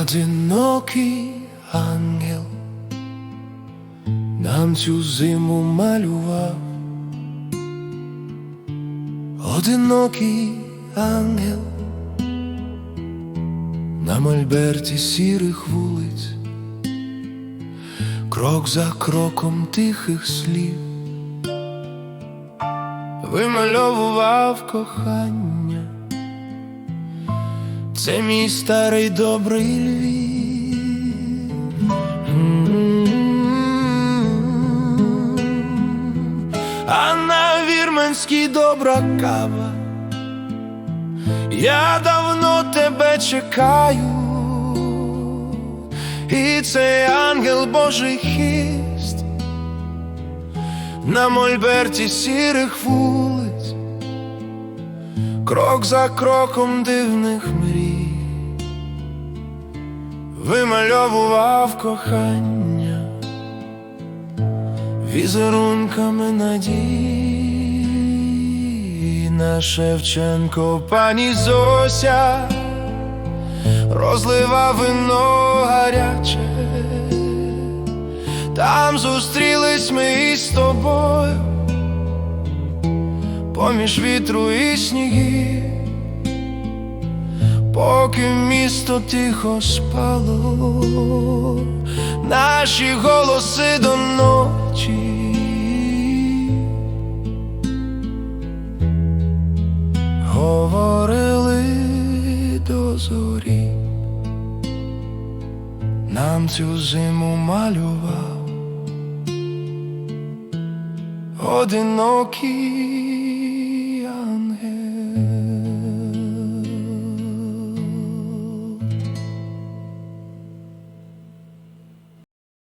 Одинокий ангел нам цю зиму малював, одинокий ангел на мольберті сірих вулиць, крок за кроком тихих слів, вимальовував кохання. Це мій старий добрий Львів. А на вірменській добра кава. Я давно тебе чекаю, і цей ангел Божий хист на мольберті сірих вулиць крок за кроком дивних мрій, вимальовував кохання візерунками надії на Шевченко пані Зося розлива вино гаряче, там зустрілись ми із тобою поміж вітру і снігів, поки місто тихо спало, наші голоси до ночі. Нам цю зиму малював одинокий